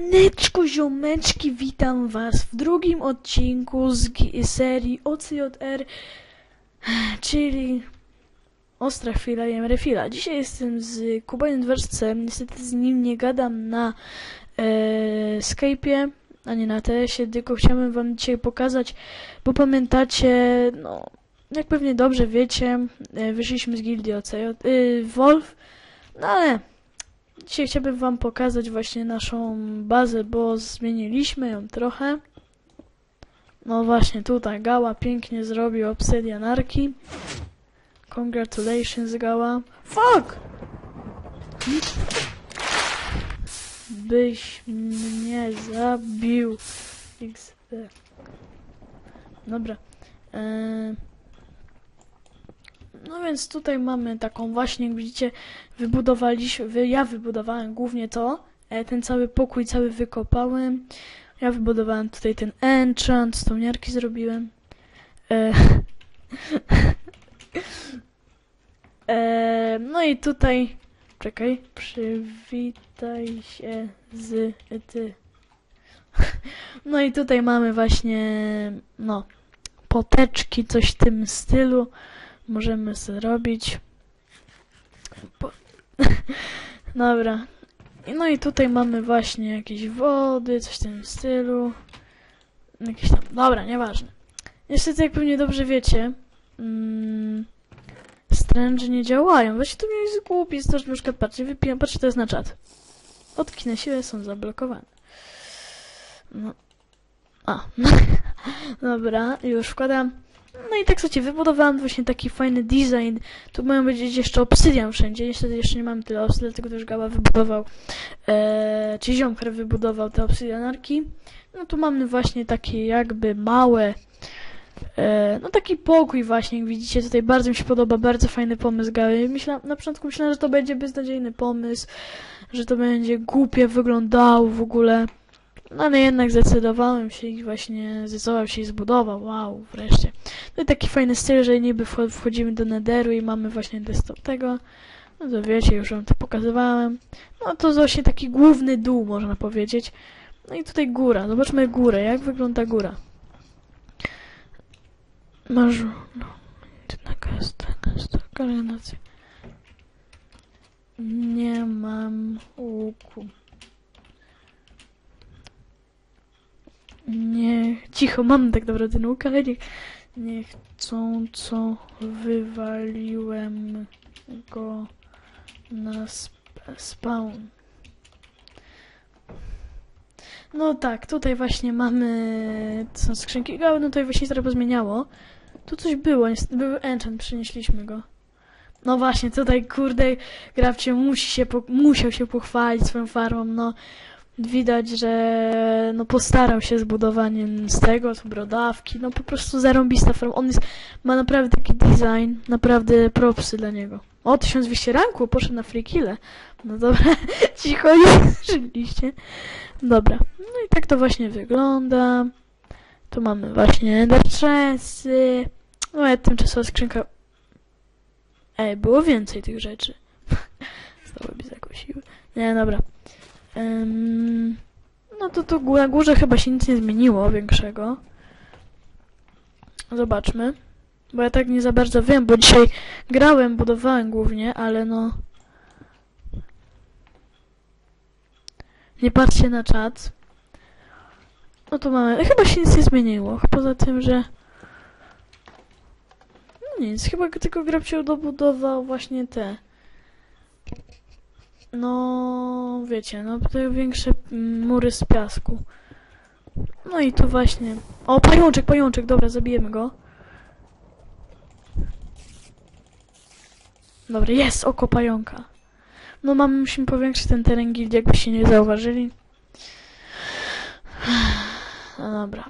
Siemaneczko ziomeczki, witam was w drugim odcinku z serii OCJR, czyli Ostra Chwila i Refila. Dzisiaj jestem z Kubajem Dworcem, niestety z nim nie gadam na e, Skype'ie, ani na TS-ie, tylko chciałbym wam dzisiaj pokazać, bo pamiętacie, no, jak pewnie dobrze wiecie, e, wyszliśmy z gildii OCJ, y, Wolf, no ale Dzisiaj chciałbym wam pokazać właśnie naszą bazę, bo zmieniliśmy ją trochę. No właśnie, tutaj Gała pięknie zrobił Obsidian Arki. Congratulations Gała. Fuck! Byś mnie zabił. XD. Dobra. Eee... No więc tutaj mamy taką właśnie, jak widzicie, wybudowaliśmy, wy, ja wybudowałem głównie to, e, ten cały pokój cały wykopałem, ja wybudowałem tutaj ten enchant, stołniarki zrobiłem. E, e, no i tutaj, czekaj, przywitaj się z ty. No i tutaj mamy właśnie, no, poteczki, coś w tym stylu możemy zrobić. Po... Dobra. No i tutaj mamy właśnie jakieś wody, coś w tym stylu. Jakieś tam... Dobra, nieważne. Niestety, jak pewnie dobrze wiecie, mm, Strange nie działają. Właśnie to mnie jest głupie, jest to, że na przykład patrzcie, wypijam, patrzcie, to jest na czat. Odki na siłę są zablokowane. No. A. Dobra, już wkładam. No i tak słuchajcie, wybudowałam właśnie taki fajny design. Tu mają być jeszcze obsydian wszędzie. Niestety jeszcze nie mamy tyle obsydian, dlatego też Gała wybudował, e, czy ziom, wybudował te obsydianarki. No tu mamy właśnie takie jakby małe, e, no taki pokój właśnie, jak widzicie tutaj bardzo mi się podoba, bardzo fajny pomysł Gały. Na początku myślałem, że to będzie beznadziejny pomysł, że to będzie głupie wyglądało w ogóle. No ale jednak zdecydowałem się i właśnie zdecydował się i zbudował. Wow, wreszcie. No i taki fajny styl, że niby wcho- wchodzimy do Netheru i mamy właśnie desktop tego. No to wiecie, już wam to pokazywałem. No to właśnie taki główny dół, można powiedzieć. No i tutaj góra. Zobaczmy górę. Jak wygląda góra? Masz... No, relacja. Nie mam łuku. Nie, cicho, mam tak naprawdę naukę, ale nie, nie chcą, co wywaliłem go na sp spawn. No tak, tutaj właśnie mamy, to są skrzynki, ale no tutaj właśnie trochę pozmieniało. Tu coś było, był enchant, przynieśliśmy go. No właśnie, tutaj kurde, Grafcie musi się, musiał się pochwalić swoją farmą, no widać, że no postarał się z budowaniem z tego, tu brodawki, no po prostu zarąbista forma. On jest, ma naprawdę taki design, naprawdę propsy dla niego. O, 1200 ranku, poszedł na free kille. No dobra, cicho, słyszeliście. Dobra, no i tak to właśnie wygląda. Tu mamy właśnie enderchesy. No, ja tymczasowa skrzynka... Ej, było więcej tych rzeczy. Znowu mi zakosiły. Nie, dobra. No to tu na górze chyba się nic nie zmieniło większego. Zobaczmy. Bo ja tak nie za bardzo wiem, bo dzisiaj grałem, budowałem głównie, ale no... Nie patrzcie na czat. No to mamy... Chyba się nic nie zmieniło. Poza tym, że... No nic, chyba tylko Grabcio dobudował właśnie te... No, wiecie, no te większe mury z piasku. No i tu właśnie. O, pajączek, pajączek, dobra, zabijemy go. Dobra, jest oko pająka. No mamy, musimy powiększyć ten teren gildii, jakbyście nie zauważyli. No dobra.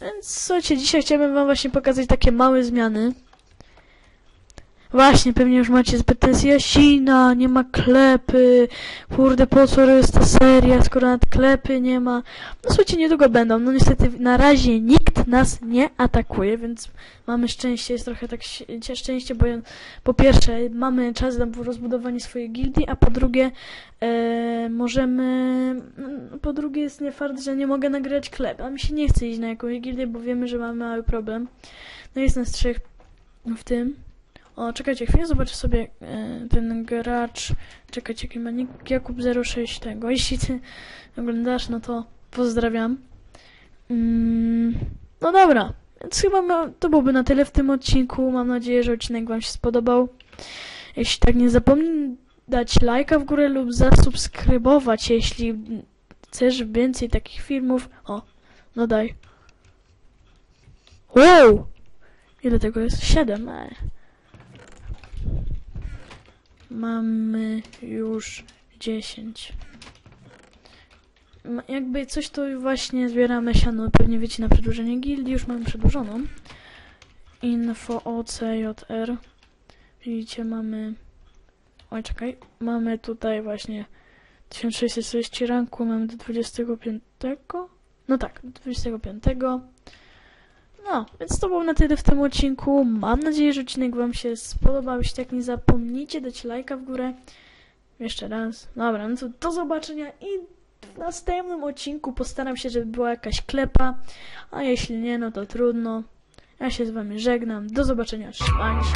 Więc słuchajcie, dzisiaj chciałbym wam właśnie pokazać takie małe zmiany. Właśnie, pewnie już macie zbyt jest Jasina, nie ma klepy. Kurde, po co jest ta seria, skoro nawet klepy nie ma. No słuchajcie, niedługo będą. No niestety na razie nikt nas nie atakuje, więc mamy szczęście, jest trochę tak szczęście, bo po pierwsze mamy czas na rozbudowanie swojej gildii, a po drugie e, możemy... no, Po drugie jest nie że nie mogę nagrać klep, a mi się nie chce iść na jakąś gildię, bo wiemy, że mamy mały problem. No jest nas trzech w tym. O, czekajcie, chwilę zobaczę sobie e, ten gracz. Czekajcie, jaki ma nick Jakub06 tego. Jeśli ty oglądasz, no to pozdrawiam. Mm, no dobra, więc chyba to byłoby na tyle w tym odcinku. Mam nadzieję, że odcinek Wam się spodobał. Jeśli tak, nie zapomnij dać lajka w górę lub zasubskrybować, jeśli chcesz więcej takich filmów. O, no daj. Wow! Ile tego jest? Siedem. E. Mamy już 10. Ma- Jakby coś to właśnie zbieramy siano, pewnie wiecie na przedłużenie gildii, już mamy przedłużoną. Info OCJR. Widzicie, mamy... Oj, czekaj. Mamy tutaj właśnie 1640 ranku, mamy do 25. No tak, do 25. No, więc to było na tyle w tym odcinku. Mam nadzieję, że odcinek Wam się spodobał. Jeśli tak, nie zapomnijcie dać lajka w górę. Jeszcze raz. Dobra, no to do zobaczenia i w następnym odcinku postaram się, żeby była jakaś klepa. A jeśli nie, no to trudno. Ja się z Wami żegnam. Do zobaczenia. Trzymajcie